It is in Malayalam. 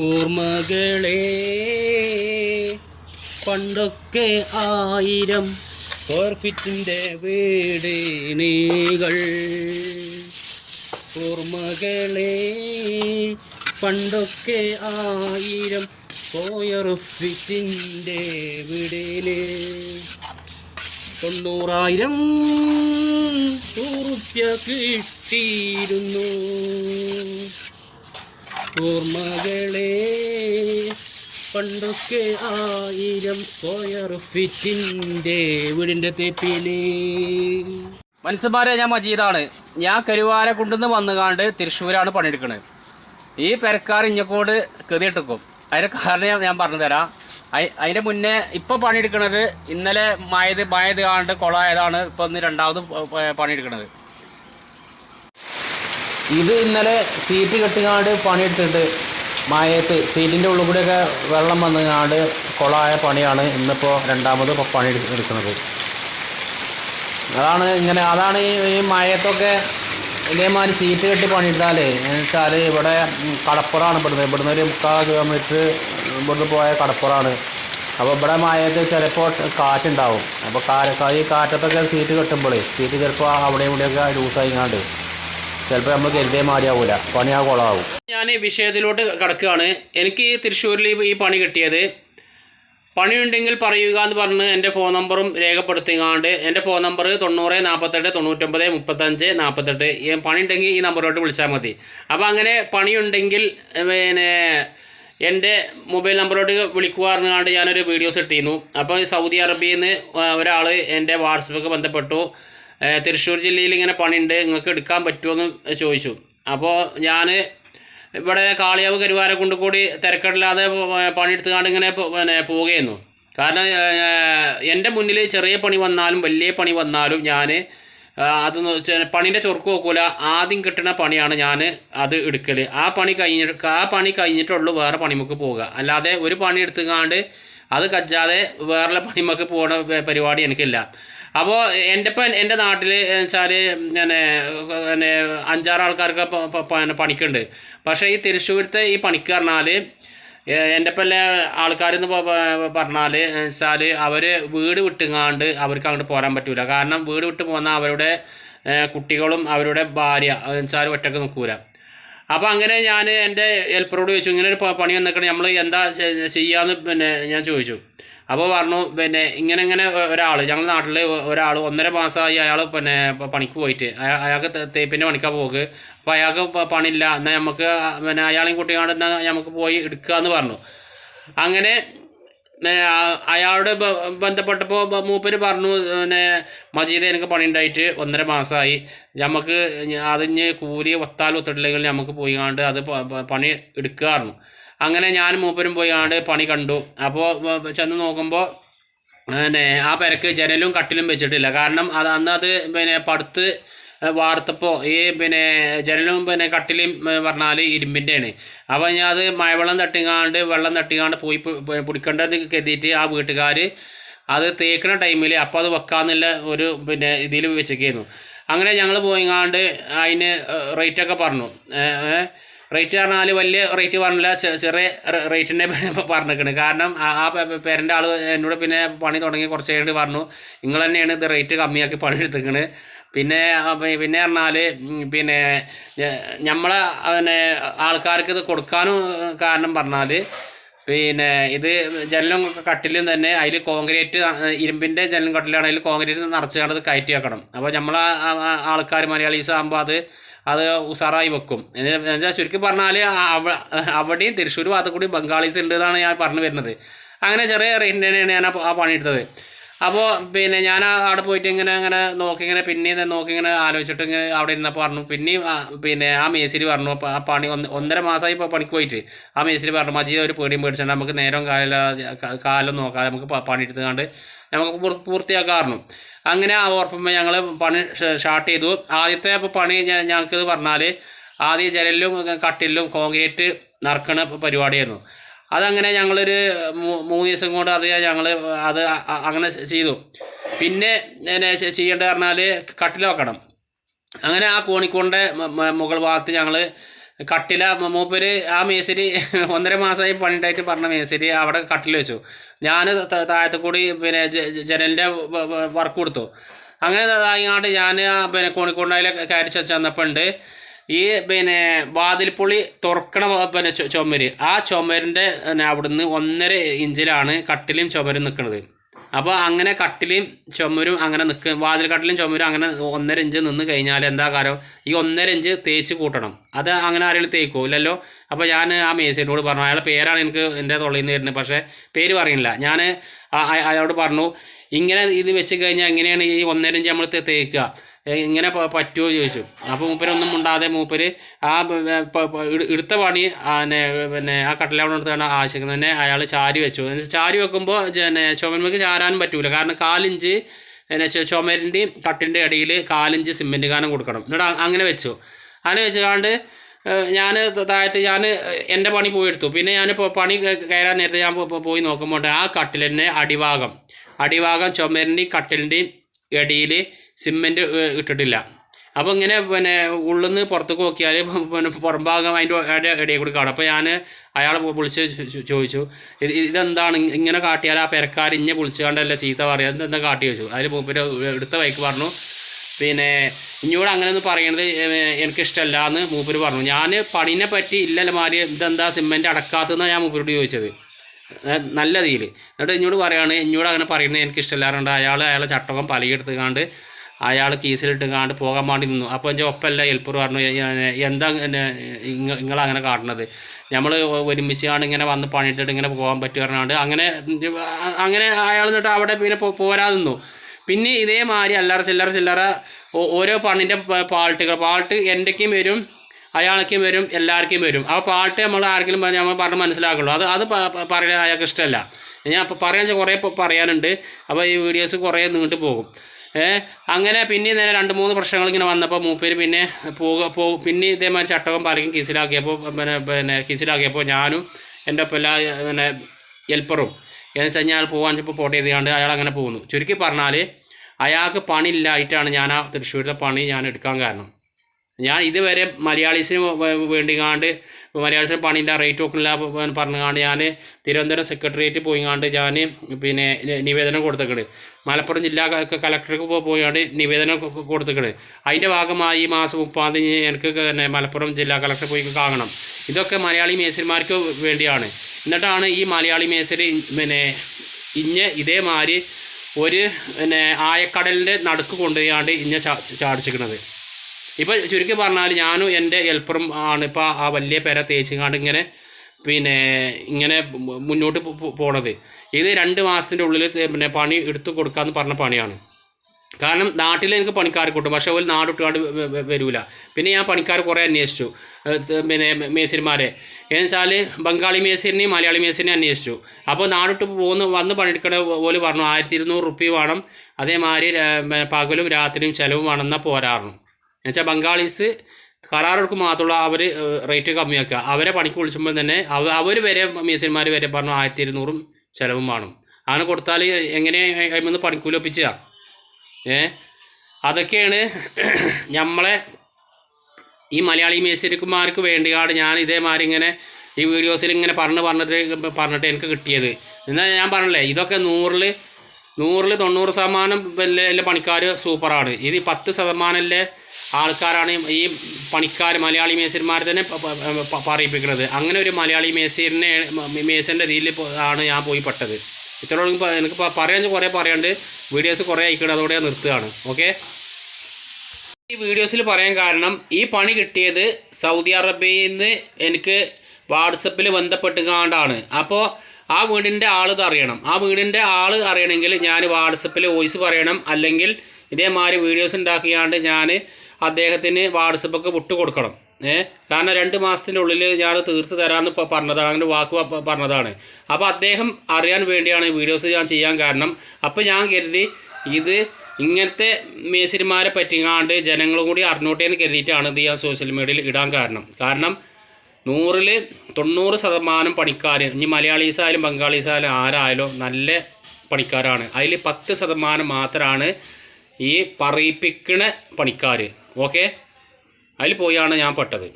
ഓർമ്മകളെ പണ്ടൊക്കെ ആയിരം ഓർഫിറ്റിന്റെ ഫീറ്റിന്റെ വീട് നീകൾ ഓർമ്മകളെ പണ്ടൊക്കെ ആയിരം സ്ക്വയർ ഫീറ്റിന്റെ വീടിന്. തൊണ്ണൂറായിരം ഉറുപ്യ കിട്ടിയിരുന്നു. ഓർമ്മകളെ പണ്ടൊക്കെ ആയിരം സ്ക്വയർ ഫീറ്റിന്റെ വീടിന്റെ തേപ്പിൽ. മനുഷ്യന്മാരെ ഞാൻ മജീദാണ്. ഞാൻ കരുവാര കൊണ്ടുവന്ന് വന്നുകാണ്ട് തൃശ്ശൂരാണ് പണിയെടുക്കുന്നത് ഈ പെരക്കാർ ഇഞ്ഞക്കോട് കെതിയിട്ടിക്കും. അതിന്റെ കാരണം ഞാൻ- ഞാൻ പറഞ്ഞു തരാം. അതിന്റെ മുന്നേ ഇപ്പോൾ പണിയെടുക്കുന്നത് ഇന്നലെ മായത് മായത് കാണ്ട് കുളമായതാണ് ഇപ്പോൾ ഇന്ന് രണ്ടാമത് പണിയെടുക്കുന്നത് ഇത് ഇന്നലെ സീറ്റ് കെട്ടിങ്ങാണ്ട് പണിയെടുത്തിട്ട് മായത്ത് സീറ്റിന്റെ ഉള്ളിൽ കൂടെയൊക്കെ വെള്ളം വന്നുങ്ങാണ്ട് കുളമായ പണിയാണ് ഇന്നിപ്പോൾ രണ്ടാമത് പണി എടുക്കുന്നത്. അതാണ് ഇങ്ങനെ അതാണ് ഈ മായത്തൊക്കെ ഇതേമാതിരി സീറ്റ് കെട്ടി പണിയെടുത്താലേ എന്ന് വെച്ചാൽ ഇവിടെ കടപ്പുറമാണ് ഇവിടുന്ന്. ഇവിടുന്ന് ഒരു മുക്കാൽ കിലോമീറ്റർ ഇവിടുന്ന് പോയ കടപ്പുറമാണ്. അപ്പോൾ ഇവിടെ മഴയത്ത് ചിലപ്പോൾ കാറ്റുണ്ടാവും. അപ്പോൾ കാ ഈ കാറ്റത്തൊക്കെ സീറ്റ് കെട്ടുമ്പോൾ സീറ്റ് ചിലപ്പോൾ അവിടെയും ഇവിടെയൊക്കെ ലൂസായിങ്ങാണ്ട് ചിലപ്പോൾ നമ്മൾ കരുതേ മാറിയാവൂല പണി ആ ഞാൻ ഈ വിഷയത്തിലോട്ട് കിടക്കുകയാണ്. എനിക്ക് തൃശ്ശൂരിൽ ഈ പണി കിട്ടിയത് പണിയുണ്ടെങ്കിൽ പറയുക എന്ന് പറഞ്ഞ് എന്റെ ഫോൺ നമ്പറും രേഖപ്പെടുത്തിങ്ങാണ്ട് എന്റെ ഫോൺ നമ്പർ തൊണ്ണൂറ് നാൽപ്പത്തെട്ട് തൊണ്ണൂറ്റൊമ്പത് മുപ്പത്തഞ്ച് നാൽപ്പത്തെട്ട് ഈ പണി ഉണ്ടെങ്കിൽ ഈ നമ്പറിലോട്ട് വിളിച്ചാൽ മതി. അപ്പോൾ അങ്ങനെ പണിയുണ്ടെങ്കിൽ പിന്നെ എന്റെ മൊബൈൽ നമ്പറിലോട്ട് വിളിക്കുക പറഞ്ഞുകൊണ്ട് ഞാനൊരു വീഡിയോസ് ഇട്ടിരുന്നു. അപ്പോൾ സൗദി അറേബ്യയിൽ നിന്ന് ഒരാൾ എന്റെ വാട്സപ്പൊക്കെ ബന്ധപ്പെട്ടു. തൃശ്ശൂർ ജില്ലയിൽ ഇങ്ങനെ പണിയുണ്ട്. നിങ്ങൾക്ക് എടുക്കാൻ പറ്റുമോ എന്ന് ചോദിച്ചു. അപ്പോൾ ഞാൻ ഇവിടെ കാളിയാവ് കരുവാരെ കൊണ്ട് കൂടി തിരക്കിടില്ലാതെ പണിയെടുത്തുകൊണ്ട് ഇങ്ങനെ പിന്നെ പോവുകയായിരുന്നു. കാരണം എന്റെ മുന്നിൽ ചെറിയ പണി വന്നാലും വലിയ പണി വന്നാലും ഞാൻ അത് പണീന്റെ ചൊറുക്ക് നോക്കൂല. ആദ്യം കിട്ടുന്ന പണിയാണ് ഞാൻ അത് എടുക്കൽ ആ പണി കഴിഞ്ഞിട്ട് ആ പണി കഴിഞ്ഞിട്ടുള്ളൂ വേറെ പണിമുക്ക് പോവുക. അല്ലാതെ ഒരു പണി എടുത്തുകാണ്ട് അത് കജ്ജാതെ വേറെ പണിമുക്ക് പോകുന്ന പരിപാടി എനിക്കില്ല. അപ്പോൾ എന്റെ ഇപ്പം എന്റെ നാട്ടിൽ വെച്ചാൽ പിന്നെ പിന്നെ അഞ്ചാറ് ആൾക്കാർക്ക് പ- പ- പ- പണിക്കുണ്ട്. പക്ഷേ ഈ തൃശ്ശൂരത്തെ ഈ പണിക്ക് പറഞ്ഞാൽ എന്റെ ഇപ്പം ആൾക്കാരെന്ന് പറഞ്ഞാൽ വെച്ചാൽ അവർ വീട് വിട്ടുങ്ങാണ്ട് അവർക്ക് അങ്ങോട്ട് പോരാൻ പറ്റില്ല കാരണം വീട് വിട്ട് പോകുന്ന അവരുടെ കുട്ടികളും അവരുടെ ഭാര്യ വെച്ചാൽ ഒറ്റയ്ക്ക് നിൽക്കൂല അപ്പോൾ അങ്ങനെ ഞാൻ എന്റെ ഹെൽപ്പറോട് ചോദിച്ചു ഇങ്ങനെ ഒരു പണി വന്നിക്കണം നമ്മൾ എന്താ ചെയ്യാന്ന് പിന്നെ ഞാൻ ചോദിച്ചു. അപ്പോൾ പറഞ്ഞു പിന്നെ ഇങ്ങനെ ഇങ്ങനെ ഒരാൾ ഞങ്ങളുടെ നാട്ടിൽ ഒരാൾ ഒന്നര മാസമായി അയാൾ പിന്നെ പണിക്ക് പോയിട്ട്. അയാ- അയാൾക്ക് തേപ്പിന്റെ പണിക്കാൻ പോക്ക്. അപ്പോൾ അയാൾക്ക് പണിയില്ല. എന്നാൽ നമുക്ക് പിന്നെ അയാളെയും കുട്ടികാണ്ട് എന്നാൽ നമുക്ക് പോയി എടുക്കുക എന്ന് പറഞ്ഞു. അങ്ങനെ അയാളോട് ബന്ധപ്പെട്ടപ്പോൾ മൂപ്പര് പറഞ്ഞു പിന്നെ മജീദ് എനിക്ക് പണി ഉണ്ടായിട്ട് ഒന്നര മാസമായി നമുക്ക് അതിന് കൂലി ഒത്താൽ ഒത്തിട്ടില്ലെങ്കിൽ നമുക്ക് പോയി കാണ്ട് അത് പണി എടുക്കാറുണ്ട് അങ്ങനെ ഞാൻ മൂപ്പരും പോയി ആണ്ട് പണി കണ്ടു. അപ്പോൾ ചെന്ന് നോക്കുമ്പോൾ പിന്നെ ആ പെരക്ക് ജനലും കട്ടിലും വെച്ചിട്ടില്ല. കാരണം അത് അന്ന് അത് പിന്നെ പടുത്ത് വാർത്തപ്പോൾ ഈ പിന്നെ ജനലും പിന്നെ കട്ടിലും പറഞ്ഞാൽ ഇരുമ്പിന്റെയാണ് അപ്പോൾ ഞാൻ അത് മഴവെള്ളം തട്ടിങ്ങാണ്ട് വെള്ളം തട്ടിങ്ങാണ്ട് പോയി പിടിക്കേണ്ടത് കരുതിയിട്ട് ആ വീട്ടുകാർ അത് തേക്കുന്ന ടൈമിൽ അപ്പോൾ അത് വെക്കാമെന്നുള്ള ഒരു പിന്നെ ഇതിൽ വെച്ചേക്കായിരുന്നു അങ്ങനെ ഞങ്ങൾ പോയിങ്ങാണ്ട് അതിന് റേറ്റൊക്കെ പറഞ്ഞു. റേറ്റ് പറഞ്ഞാൽ വലിയ റേറ്റ് പറഞ്ഞില്ല ചെറിയ റേറ്റിന്റെ പറഞ്ഞിരിക്കണ്. കാരണം ആ- പേരന്റെ ആൾ എന്നോട് പിന്നെ പണി തുടങ്ങി കുറച്ച് കഴിഞ്ഞിട്ട് പറഞ്ഞു നിങ്ങൾ തന്നെയാണ് ഇത് റേറ്റ് കമ്മിയാക്കി പണി എടുത്തിരിക്കുന്നത് പിന്നെ പിന്നെ പറഞ്ഞാൽ പിന്നെ നമ്മളെ പിന്നെ ആൾക്കാർക്ക് ഇത് കൊടുക്കാനും കാരണം പറഞ്ഞാൽ പിന്നെ ഇത് ജനലും കട്ടിലും തന്നെ അതിൽ കോൺക്രീറ്റ് ഇരുമ്പിന്റെ ജനലും കട്ടിലാണ് അതിൽ കോൺക്രീറ്റ് നിറച്ച് കണ്ടത് കയറ്റി വെക്കണം. അപ്പോൾ നമ്മൾ ആൾക്കാർ മലയാളീസ് ആകുമ്പോൾ അത് അത് ഉഷാറായി വെക്കും. എന്നുവെച്ചാൽ ശരിക്കും പറഞ്ഞാൽ അവിടെയും തൃശ്ശൂർ ഭാഗത്ത് കൂടി ബംഗാളീസ് ഉണ്ട് എന്നാണ് ഞാൻ പറഞ്ഞു വരുന്നത്. അങ്ങനെ ചെറിയ റേറ്റിന്റെയാണ് ഞാൻ ആ പണിയെടുത്തത് അപ്പോൾ പിന്നെ ഞാൻ അവിടെ പോയിട്ട് ഇങ്ങനെ ഇങ്ങനെ നോക്കി ഇങ്ങനെ പിന്നെയും നോക്കി ഇങ്ങനെ ആലോചിച്ചിട്ട് ഇങ്ങനെ അവിടെ ഇരുന്നപ്പോൾ പറഞ്ഞു പിന്നെയും പിന്നെ ആ മേശിരി പറഞ്ഞു ആ പണി ഒന്ന് ഒന്നര മാസമായി ഇപ്പോൾ പണിക്ക് പോയിട്ട്. ആ മേശിരി പറഞ്ഞു മജീദ് ഒരു പേടിയും പേടിച്ചിട്ട് നമുക്ക് നേരം കാലം കാലം നോക്കാതെ നമുക്ക് പണിയെടുത്തുകൊണ്ട് നമുക്ക് പൂർ- പൂർത്തിയാക്കാറുണ്ട്. അങ്ങനെ ആ ഓർപ്പം ഞങ്ങൾ പണി സ്റ്റാർട്ട് ചെയ്തു. ആദ്യത്തെ പണി ഞങ്ങൾക്ക് പറഞ്ഞാൽ ആദ്യം ജനലിലും കട്ടിലും കോൺക്രീറ്റ് നറുക്കണ പരിപാടിയായിരുന്നു. അതങ്ങനെ ഞങ്ങളൊരു മൂന്ന് ദിവസം കൊണ്ട് അത് ഞങ്ങൾ അത് അങ്ങനെ ചെയ്തു. പിന്നെ ചെയ്യേണ്ടത് പറഞ്ഞാൽ കട്ടിൽ വെക്കണം. അങ്ങനെ ആ കോണിക്കോണിന്റെ മുകൾ ഭാഗത്ത് ഞങ്ങൾ കട്ടില മൂപ്പര് ആ മേശരി ഒന്നര മാസമായി പണിണ്ടായിട്ട് പറഞ്ഞ മേശരി അവിടെ കട്ടിൽ വെച്ചു. ഞാൻ താഴത്തെ കൂടി പിന്നെ ജനലിന്റെ വർക്ക് കൊടുത്തു. അങ്ങനെ ഇങ്ങോട്ട് ഞാൻ പിന്നെ കോണിക്കൊണ്ടായാലും കയറി ചെന്നപ്പോൾ ഉണ്ട് ഈ പിന്നെ വാതിൽപ്പുള്ളി തുറക്കണ പിന്നെ ചുമര്. ആ ചുമരിന്റെ പിന്നെ അവിടുന്ന് ഒന്നര ഇഞ്ചിലാണ് കട്ടിലും ചുമരും നിൽക്കുന്നത് അപ്പോൾ അങ്ങനെ കട്ടിലും ചുമരും അങ്ങനെ നിൽക്ക് വാതിൽ കട്ടിലും ചുമരും അങ്ങനെ ഒന്നര ഇഞ്ച് നിന്ന് കഴിഞ്ഞാൽ എന്താ കാര്യം? ഈ ഒന്നര ഇഞ്ച് തേച്ച് കൂട്ടണം. അത് അങ്ങനെ ആരെങ്കിലും തേക്കുമോ ഇല്ലല്ലോ? അപ്പോൾ ഞാൻ ആ മേസിനോട് പറഞ്ഞു അയാളുടെ പേരാണ് എനിക്ക് എന്റെ തൊള്ളിയിൽ നിന്ന് വരുന്നത് പക്ഷേ പേര് പറയുന്നില്ല ഞാൻ അയാളോട് പറഞ്ഞു ഇങ്ങനെ ഇത് വെച്ച് കഴിഞ്ഞാൽ എങ്ങനെയാണ് ഈ ഒന്നര ഇഞ്ച് നമ്മൾ തേക്കുക ഇങ്ങനെ പറ്റുമോ ചോദിച്ചു. അപ്പോൾ മൂപ്പരൊന്നും മുണ്ടാതെ മൂപ്പര് ആ എടുത്ത പണി പിന്നെ ആ കട്ടിലവിടെ എടുത്താണ് ആവശ്യം തന്നെ അയാൾ ചാരി വെച്ചു. ചാരി വെക്കുമ്പോൾ പിന്നെ ചുമന്മക്ക് ചാരാനും പറ്റൂല. കാരണം കാലിഞ്ച് പിന്നെ ചുമരിന്റെയും കട്ടിന്റെ ഇടയിൽ കാലിഞ്ച് സിമെന്റ് കാനം കൊടുക്കണം. എന്നിട്ട് അങ്ങനെ വെച്ചു. അങ്ങനെ വെച്ചുകൊണ്ട് ഞാൻ താഴത്ത് ഞാൻ എന്റെ പണി പോയി എടുത്തു. പിന്നെ ഞാൻ പണി കയറാൻ നേരത്തെ ഞാൻ പോയി നോക്കുമ്പോൾ ആ കട്ടിലിന്റെ അടിഭാഗം. അടിഭാഗം ചുമരിന്റെയും കട്ടിലിന്റെയും ഇടയിൽ സിമെന്റ് ഇട്ടിട്ടില്ല. അപ്പോൾ ഇങ്ങനെ പിന്നെ ഉള്ളിൽ നിന്ന് പുറത്തേക്ക് നോക്കിയാൽ പിന്നെ പുറംഭാഗം അതിന്റെ ഇടയിൽ കൂടി കാണും. അപ്പോൾ ഞാൻ അയാളെ വിളിച്ച് ചോദിച്ചു ഇത് ഇതെന്താണ്? ഇങ്ങനെ കാട്ടിയാൽ ആ പെരക്കാർ ഇഞ്ഞെ വിളിച്ചു കണ്ടല്ല ചീത്ത പറയുക ഇതെന്താ കാട്ടി ചോദിച്ചു. അതിൽ മൂപ്പര് എടുത്ത വൈക്ക് പറഞ്ഞു. പിന്നെ ഇനിയോട് ഒന്ന് പറയുന്നത് എനിക്കിഷ്ടമല്ല എന്ന് മൂപ്പര് പറഞ്ഞു. ഞാൻ പണിനെ പറ്റി ഇല്ലല്ലോ മാറി ഇതെന്താ സിമെന്റ് അടക്കാത്തതെന്നാണ് ഞാൻ മൂപ്പരോട് ചോദിച്ചത്. നല്ല രീതിയിൽ. എന്നിട്ട് ഇഞ്ഞോട് പറയുകയാണ് ഇഞ്ഞോട് അങ്ങനെ പറയുന്നത് എനിക്ക് ഇഷ്ടമില്ലാറുണ്ട് അയാൾ അയാളെ ചട്ടകം പലയെടുത്തുകാണ്ട് അയാൾ കീസിലിട്ട് കാണ്ട് പോകാൻ വേണ്ടി നിന്നു. അപ്പോൾ എന്റെ ഒപ്പമല്ല ഹെൽപ്പർ പറഞ്ഞു "എ- എ- എന്താ നിങ്ങൾ അങ്ങനെ കാട്ടണത് നമ്മൾ ഒരുമിച്ച് കാണും ഇങ്ങനെ വന്ന് പണിയിട്ടിട്ട് ഇങ്ങനെ പോകാൻ പറ്റുക പറഞ്ഞാണ്ട് അങ്ങനെ അങ്ങനെ അയാൾ എന്നിട്ട് അവിടെ പിന്നെ പോരാ നിന്നു. പിന്നെ ഇതേമാതിരി അല്ലറ ചില്ലറ ചില്ലറ ഓരോ പണിന്റെ പാൾട്ടുകൾ പാൾട്ട് എന്റെക്കും വരും. അയാൾക്കും വരും എല്ലാവർക്കും വരും. ആ പാട്ട് നമ്മൾ ആർക്കെങ്കിലും നമ്മൾ പറഞ്ഞ് മനസ്സിലാക്കുള്ളൂ. അത് അത് പറയാൻ അയാൾക്ക് ഇഷ്ടമല്ല. ഞാൻ പറയാൻ വെച്ചാൽ കുറേ പറയാനുണ്ട്. അപ്പോൾ ഈ വീഡിയോസ് കുറേ നീണ്ടു പോകും. അങ്ങനെ പിന്നെ നേരെ രണ്ട് മൂന്ന് പ്രശ്നങ്ങൾ ഇങ്ങനെ വന്നപ്പോൾ മൂപ്പേര് പിന്നെ പോക പോ പിന്നെ ഇതേമാതിരി ചട്ടകം പലക്കും കീസിലാക്കിയപ്പോൾ പിന്നെ പിന്നെ കീസിലാക്കിയപ്പോൾ ഞാനും എന്റെ ഒപ്പം എല്ലാ പിന്നെ ഹെൽപ്പറും. എന്ന് വെച്ച് കഴിഞ്ഞാൽ പോകാൻ ചിലപ്പോൾ പോട്ട് ചെയ്തുകൊണ്ട് അയാൾ അങ്ങനെ പോകുന്നു. ചുരുക്കി പറഞ്ഞാൽ അയാൾക്ക് പണിയില്ലായിട്ടാണ് ഞാൻ ആ തൃശ്ശൂരിലെ പണി ഞാൻ എടുക്കാൻ കാരണം. ഞാൻ ഇതുവരെ മലയാളീസിന് വേണ്ടി കാണ്ട് മലയാളീസിന് പണീന്റെ റേറ്റ് ഓക്കണില്ല പറഞ്ഞു കാണ്ട് ഞാൻ തിരുവനന്തപുരം സെക്രട്ടേറിയറ്റ് കാണ്ട് ഞാൻ പിന്നെ നിവേദനം കൊടുത്തേക്കണ്. മലപ്പുറം ജില്ലാ കലക്ടർക്ക് പോയാണ് നിവേദനം കൊടുത്തേക്കണ്. അതിന്റെ ഭാഗമായി ഈ മാസം മുപ്പാം തീയതി എനിക്ക് മലപ്പുറം ജില്ലാ കളക്ടർ പോയി കാണണം. ഇതൊക്കെ മലയാളി മേസന്മാർക്ക് വേണ്ടിയാണ്. എന്നിട്ടാണ് ഈ മലയാളി മേസര് പിന്നെ ഇഞ്ഞ് ഇതേമാതിരി ഒരു പിന്നെ ആയക്കടലിന്റെ നടുക്ക് കൊണ്ടുപോയാണ്ട് ഇഞ്ഞ ചാ ചാടിച്ചിരിക്കണത് ഇപ്പം ചുരുക്കി പറഞ്ഞാൽ ഞാനും എന്റെ ഹെൽപ്പറും ആണ് ഇപ്പോൾ ആ വലിയ പെര തേച്ചിങ്ങാണ്ട് ഇങ്ങനെ പിന്നെ ഇങ്ങനെ മുന്നോട്ട് പോണത്. ഇത് രണ്ട് മാസത്തിന്റെ ഉള്ളിൽ പിന്നെ പണി എടുത്തു കൊടുക്കാമെന്ന് പറഞ്ഞ പണിയാണ്. കാരണം നാട്ടിൽ എനിക്ക് പണിക്കാർ കിട്ടും പക്ഷേ ഒരു നാടിട്ടുകൊണ്ട് വരൂല. പിന്നെ ഞാൻ പണിക്കാർ കുറേ അന്വേഷിച്ചു. പിന്നെ മേസിരിമാരെ എന്ന് വെച്ചാൽ ബംഗാളി മേസിരിനെയും മലയാളി മേസിരിനെയും അന്വേഷിച്ചു. അപ്പോൾ നാടിട്ട് പോകുന്ന വന്ന് പണിയെടുക്കണ പോലെ പറഞ്ഞു ആയിരത്തി ഇരുന്നൂറ് റുപ്യ വേണം. അതേമാതിരി പകലും രാത്രിയും ചിലവും വേണമെന്നാൽ പോരാറണം എന്നുവെച്ചാൽ ബംഗാളീസ് കരാറുകൾക്ക് മാത്രമുള്ള അവർ റേറ്റ് കമ്മിയാക്കുക. അവരെ പണിക്ക് വിളിച്ചുമ്പോൾ തന്നെ അവ അവർ വരെ മേസന്മാർ വരെ പറഞ്ഞു ആയിരത്തി ഇരുന്നൂറും ചിലവും വേണം. അങ്ങനെ കൊടുത്താൽ എങ്ങനെ അതിൽ പണിക്കൂലി ഒപ്പിച്ചുക ഏ? അതൊക്കെയാണ് നമ്മളെ ഈ മലയാളി മേസരിക്കുമാർക്ക് വേണ്ടിയാണ് ഞാൻ ഇതേമാതിരി ഇങ്ങനെ ഈ വീഡിയോസിൽ ഇങ്ങനെ പറഞ്ഞ് പറഞ്ഞിട്ട് പറഞ്ഞിട്ട് എനിക്ക് കിട്ടിയത്. എന്നാൽ ഞാൻ പറഞ്ഞില്ലേ? ഇതൊക്കെ നൂറിൽ നൂറിൽ തൊണ്ണൂറ് ശതമാനം വലിയ പണിക്കാർ സൂപ്പറാണ്. ഇത് പത്ത് ശതമാനമല്ലേ ആൾക്കാരാണ് ഈ പണിക്കാർ മലയാളി മേസന്മാർ തന്നെ പറയിപ്പിക്കുന്നത്. അങ്ങനെ ഒരു മലയാളി മേസീറിനെ മേസന്റെ രീതിയിൽ ആണ് ഞാൻ പോയി പെട്ടത്. ഇത്രയോളം എനിക്ക് പറയാൻ കുറേ പറയാണ്ട് വീഡിയോസ് കുറേ അയക്കണം അതോടെ നിർത്തുകയാണ്. ഓക്കെ? ഈ വീഡിയോസിൽ പറയാൻ കാരണം ഈ പണി കിട്ടിയത് സൗദി അറേബ്യയിൽ നിന്ന് എനിക്ക് വാട്സപ്പിൽ ബന്ധപ്പെട്ടുകൊണ്ടാണ്. അപ്പോൾ ആ വീടിന്റെ ആൾ അറിയണം. ആ വീടിന്റെ ആൾ അറിയണമെങ്കിൽ ഞാൻ വാട്സപ്പിൽ വോയിസ് പറയണം. അല്ലെങ്കിൽ ഇതേമാതിരി വീഡിയോസ് ഉണ്ടാക്കിയാണ്ട് ഞാൻ അദ്ദേഹത്തിന് വാട്സപ്പൊക്കെ വിട്ടു കൊടുക്കണം ഏ? കാരണം രണ്ട് മാസത്തിന്റെ ഉള്ളിൽ ഞാൻ തീർത്ത് തരാമെന്ന് പറഞ്ഞതാണ്. അങ്ങനെ വാക്ക് പറഞ്ഞതാണ്. അപ്പോൾ അദ്ദേഹം അറിയാൻ വേണ്ടിയാണ് വീഡിയോസ് ഞാൻ ചെയ്യാൻ കാരണം. അപ്പോൾ ഞാൻ കരുതി ഇത് ഇങ്ങനത്തെ മേസിരിമാരെ പറ്റിങ്ങാണ്ട് ജനങ്ങളും കൂടി അറിഞ്ഞോട്ടേന്ന് കരുതിയിട്ടാണ് ഇത് ഞാൻ സോഷ്യൽ മീഡിയയിൽ ഇടാൻ കാരണം. കാരണം നൂറിൽ തൊണ്ണൂറ് ശതമാനം പണിക്കാർ ഇനി മലയാളീസ് ആയാലും ബംഗാളീസ് ആയാലും ആരായാലും നല്ല പണിക്കാരാണ്. അതിൽ പത്ത് ശതമാനം മാത്രമാണ് ഈ പറയിപ്പിക്കണ പണിക്കാർ ഓക്കെ? അതിൽ പോയാണ് ഞാൻ പെട്ടത്.